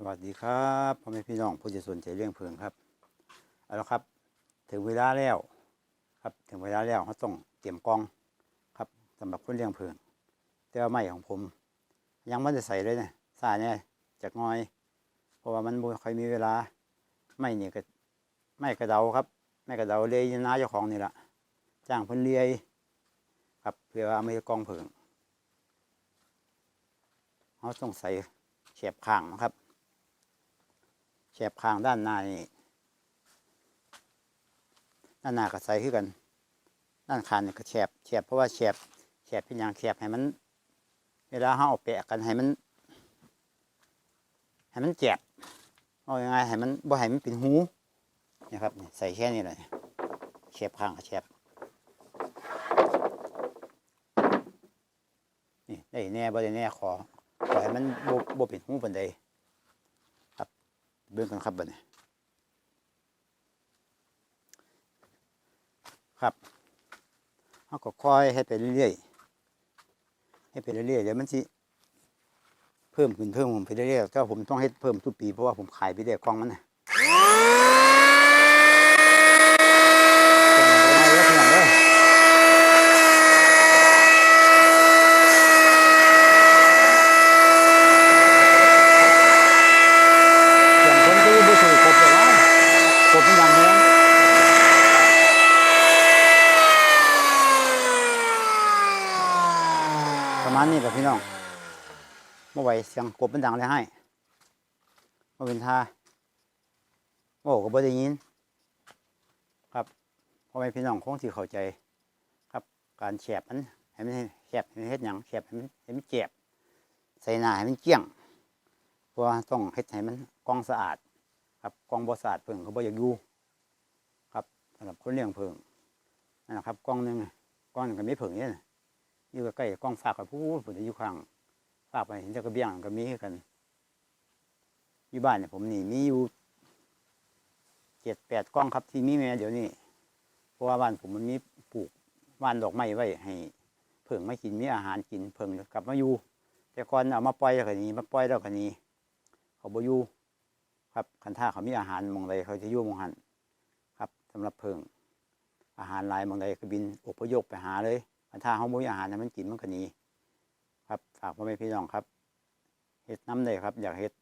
สวัสดีครับพ่อแม่พี่น้องผู้จะสนใจเรื่องเพลิงครับเอาละครับ ถึงเวลาแล้วครับถึงเวลาแล้วเขาต้องเตรียมกองครับสำหรับคนเลี้ยงเพลิง แต่ว่าไม้ของผม ยังไม่ได้ใส่เลยนะสายเนี่ยจากงอย เพราะว่ามันบ่ค่อยมีเวลาไม่เนี่ยก็ไม่กระเดาครับไม่กระเดาเลยน้าเจ้าของนี่แหละจ้างเพิ่นเลียครับเพื่อเอาไมาให้กองเพลิงเขาต้องใส่เฉียบข้างนะครับ แฉบข้างด้านหน้านี่ด้านหน้าก็ใส่ขึ้นกัน ด้านขางนี่ก็แฉบแฉบเพราะว่าแฉบแฉบเป็นอย่างแฉบให้มัน เวลาเขาเอาแปะกันให้มันให้มันแจบเอายังไงให้มันบ่ให้มันเป็นหูนี่ครับใส่แค่นี้เลยแฉบข้างก็แฉบนี่ได้แน่บ่ได้แน่ขอขอให้มันบ่บ่เป็นหูปานใด เบิ่งกันครับบัดนี้ครับเขาก็ค่อยให้ไปเรื่อยๆให้ไปเรื่อยๆเดี๋ยวมันสิเพิ่มขึ้นเพิ่มขึ้นไปเรื่อยๆก็ผมต้องให้เพิ่มทุกปีเพราะว่าผมขายไปเรื่อยกล้องมันนะเป็นไงเด้อพี่น้องเด้อเสียงคนก็อยู่บ่สู่กบเลยว่ากบเป็นอย่างแฮง ประมาณนี้แหละพี่น้องเมื่อไหวเสียงกบมันดังเลยให้มาเป็นท่าโอ้ก็บ่ได้ยิน ครับพ่อแม่พี่น้องคงสิเข้าใจ ครับการแฉบมันให้มันแฉบให้มันเฮ็ดหยังแฉบให้มันให้มันเจ็บใส่หน้าให้มันเกี้ยงเพราะว่าต้องเฮ็ดให้มันกองสะอาด ครับกองบ่สะอาดเพิ่งเขาบ่อยากอยู่ครับสำหรับคนเลี้ยงเพิ่งนั่นแหละครับกองหนึงกองหนึงก็มีเพิ่งเนี่ย อยู่ใกล้กล้องฝากกับผู้ผมจะอยู่ข้างฝากไปเห็นจ้ากระเบียงก็มีกัน อยู่บ้านเนี่ยผมนี่มีอยู่เจ็ดแปดกล้องครับที่มีแม่เดี๋ยวนี้เพราะว่าบ้านผมมันมีปลูกบ้านดอกไม้ไว้ให้เพิ่งไม่กินมีอาหารกินเพิ่งกลับมาอยู่ แต่ก่อนเอามาปล่อยแล้วก็นี้มาปล่อยแล้วก็นี้เขาบ่อยู่ครับคันท่าเขามีอาหารมองใดเขาจะยู่มองหันครับสำหรับเพิ่งอาหารลายมองใดก็บินอพยพไปหาเลย ถ้าเขาบ่มีอาหารนะมันกินมันก็หนีครับฝากพ่อแม่พี่น้องครับเฮ็ดน้ำเลยครับ อยากเฮ็ด